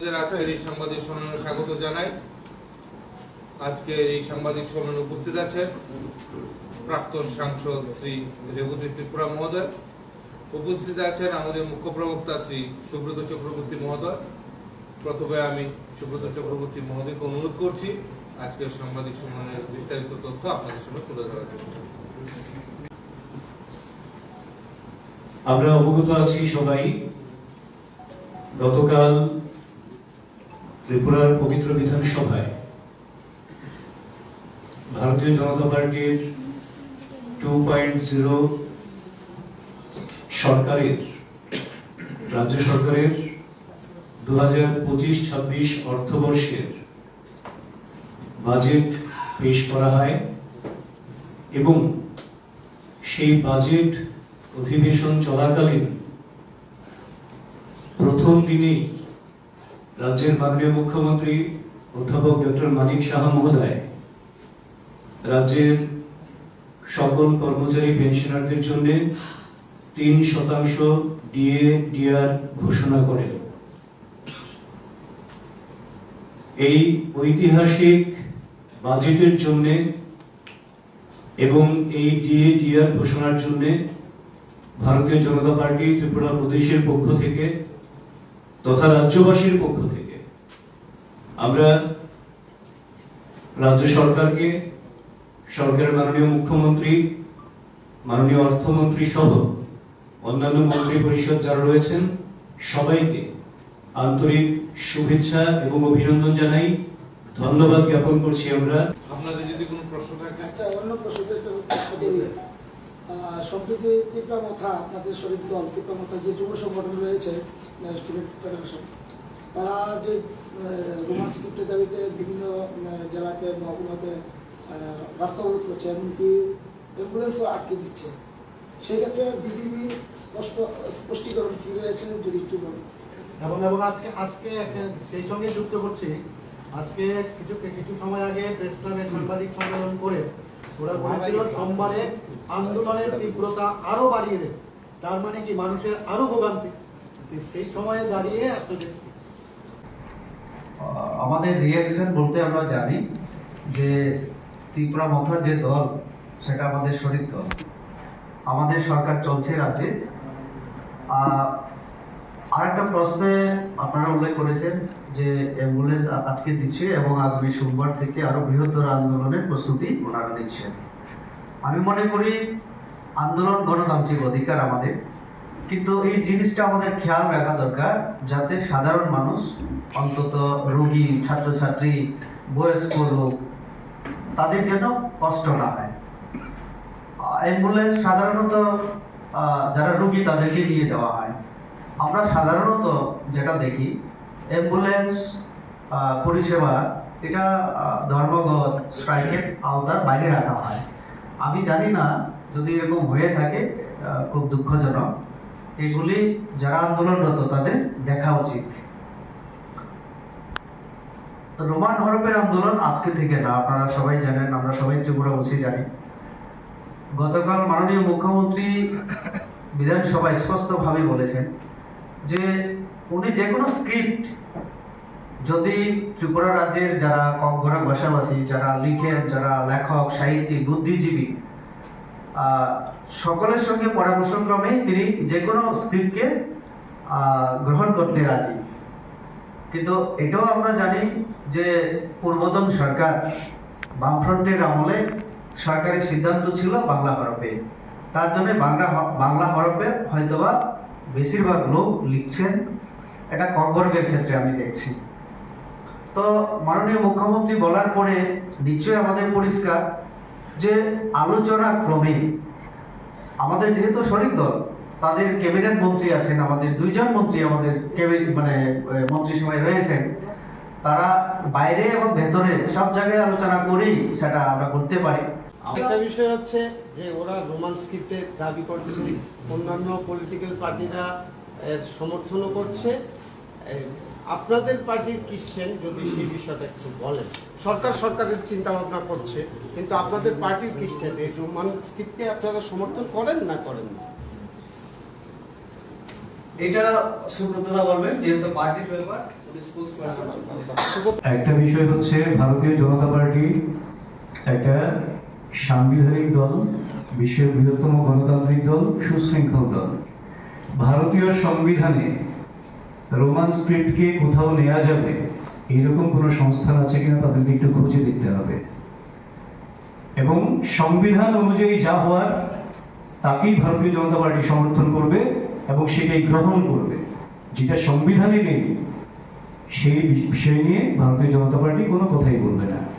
সাংবাদিক সম্মেলনে প্রথমে আমি সুব্রত চক্রবর্তী মহোদয়কে অনুরোধ করছি আজকের সাংবাদিক সম্মেলনের বিস্তারিত তথ্য আপনাদের সামনে তুলে ধরার জন্য। আমরা অবগত আছি সবাই, গতকাল ত্রিপুরার পবিত্র বিধানসভায় ভারতীয় জনতা পার্টির টু পয়েন্ট জিরো সরকারের, রাজ্য সরকারের দু হাজার পঁচিশ ছাব্বিশ অর্থবর্ষের বাজেট পেশ করা হয় এবং সেই বাজেট অধিবেশন চলাকালীন প্রথম দিনেই রাজ্যের মাননীয় মুখ্যমন্ত্রী অধ্যাপক ডক্টর মানিক সাহা মহোদয়, রাজ্যের সকল কর্মচারী পেনশনারদের জন্য তিন শতাংশ ডিএ ডিআর ঘোষণা করেন। এই ঐতিহাসিক বাজেটের জন্য এবং এই ডিএ ডিআর ঘোষণার জন্য ভারতীয় জনতা পার্টি ত্রিপুরা প্রদেশের পক্ষ থেকে তথা রাজ্যবাসীর পক্ষ থেকে। আমরা রাজ্য সরকারকে সরকারের মাননীয় মুখ্যমন্ত্রী মাননীয় অর্থমন্ত্রী সহ অন্যান্য মন্ত্রী পরিষদ যারা রয়েছেন সবাইকে আন্তরিক শুভেচ্ছা এবং অভিনন্দন জানাই। ধন্যবাদ জ্ঞাপন করছি আমরা। আপনাদের যদি কোনো প্রশ্ন থাকে? আচ্ছা অন্য প্রশ্ন সম্প্রতি ত্রিপুরা মথা আপনাদের শরীর দল ত্রিপুরা মথা যে যুব সংগঠন রয়েছে স্টুডেন্ট ফেডারেশন, তারা যে রোমান স্ক্রিপ্টের দাবিতে বিভিন্ন জেলাতে মহকুমাতে রাস্তা অবরোধ করছে, এমনকি অ্যাম্বুলেন্সও আটকে দিচ্ছে। সেই ক্ষেত্রে বিজেপি স্পষ্ট, স্পষ্টীকরণ কি রয়েছে, যদি একটু বলুন। এবং এবং আজকে আজকে সেই সঙ্গে যুক্ত করছি, আজকে কিছু কিছু সময় আগে প্রেস ক্লাবে সাংবাদিক সম্মেলন করে ওরা বলেছিল সোমবারে আন্দোলনের তীব্রতা আরও বাড়িয়ে দেবে। তার মানে কি মানুষের আরও ভোগান্তি। সেই সময়ে দাঁড়িয়ে আহ, আমাদের রিয়াকশন বলতে আমরা জানি যে ত্রিপুরা মথা যে দল সেটা আমাদের শরিক দল। আমাদের সরকার চলছে রাজ্যে। আরেকটা প্রশ্নে আপনারা উল্লেখ করেছেন যে অ্যাম্বুলেন্স আটকে দিচ্ছে এবং আগামী সোমবার থেকে আরও বৃহত্তর আন্দোলনের প্রস্তুতি ওনারা নিচ্ছেন। আমি মনে করি আন্দোলন গণতান্ত্রিক অধিকার আমাদের, কিন্তু এই জিনিসটা আমাদের খেয়াল রাখা দরকার যাতে সাধারণ মানুষ, অন্তত রোগী, ছাত্রছাত্রী, বয়স্ক লোক, তাদের যেন কষ্ট না হয়। অ্যাম্বুলেন্স সাধারণত যারা রোগী তাদেরকে নিয়ে যাওয়া হয়। আমরা সাধারণত যেটা দেখি অ্যাম্বুলেন্স পরিষেবা, এটা ধর্মগত স্ট্রাইকের আওতার বাইরে রাখা হয়। আমি জানি না যদি এরকম হয়ে থাকে খুব দুঃখজনক। এগুলি যারা আন্দোলনরত তাদের দেখা উচিত। রোমান হরপের আন্দোলন আজকে থেকে না, আপনারা সবাই জানেন, আমরা সবাই ত্রিপুরাবাসী জানি। গতকাল মাননীয় মুখ্যমন্ত্রী বিধানসভায় স্পষ্টভাবে বলেছেন যে উনি যে কোনো স্ক্রিপ্ট যদি ত্রিপুরা রাজ্যের যারা ককগড়া ভাষাভাষী যারা লিখেন, যারা লেখক, সাহিত্যিক, বুদ্ধিজীবী সকলের সঙ্গে পরামর্শক্রমে তিনি যে কোনো স্ক্রিপ্টকে গ্রহণ করতে রাজি। কিন্তু এটাও আমরা জানি যে পূর্বতন সরকার বামফ্রন্টের আমলে সরকারের সিদ্ধান্ত ছিল বাংলা হরফে। তার জন্য বাংলা বাংলা হরফে হয়তোবা বেশিরভাগ লোক লিখছেন, এটা ককবর্গের ক্ষেত্রে আমি দেখছি। তো মাননীয় মুখ্যমন্ত্রী বলার পরে নিশ্চয়ই আমাদের পরিষ্কার যে আলোচনা ক্রমে আমাদের যেহেতু শরিক দল, তাদের ক্যাবিনেট মন্ত্রী আছেন, আমাদের দুইজন মন্ত্রী আমাদের ক্যাবিনেট মানে মন্ত্রিসভায় রয়েছেন, তারা বাইরে এবং ভেতরে সব জায়গায় আলোচনা করেই সেটা আমরা করতে পারি। আরেকটা বিষয় হচ্ছে যে ওরা রোমান স্ক্রিপ্টে দাবি করছে অন্যান্য পলিটিক্যাল পার্টিরা এর সমর্থনও করছে। আপনাদের পার্টির কিসছেন যদি সেই বিষয়টা একটু বলেন। সরকার সরকারের চিন্তা ভাবনা করছে কিন্তু আপনাদের পার্টির কিসছেন এই রোমান স্ক্রিপ্টকে আপনারা সমর্থন করেন না করেন না? এটা সুব্রতদা বলবেন যেহেতু পার্টির ব্যাপার একটা বিষয় হচ্ছে ভারতীয় জনতা পার্টি একটা সাংবিধানিক দল, বিশ্বের বৃহত্তম গণতান্ত্রিক দল, সুশৃঙ্খল দল। ভারতীয় সংবিধানে রোমান স্ক্রিপ্টকে কোথাও নেওয়া যাবে, এরকম কোনো সংস্থান আছে কিনা তাদেরকে একটু খুঁজে দেখতে হবে। এবং সংবিধান অনুযায়ী যা হওয়ার, তাকেই ভারতীয় জনতা পার্টি সমর্থন করবে এবং সেটাই গ্রহণ করবে। যেটা সংবিধানে নেই, সেই বিষয় নিয়ে ভারতীয় জনতা পার্টি কোনো কথাই বলবে না।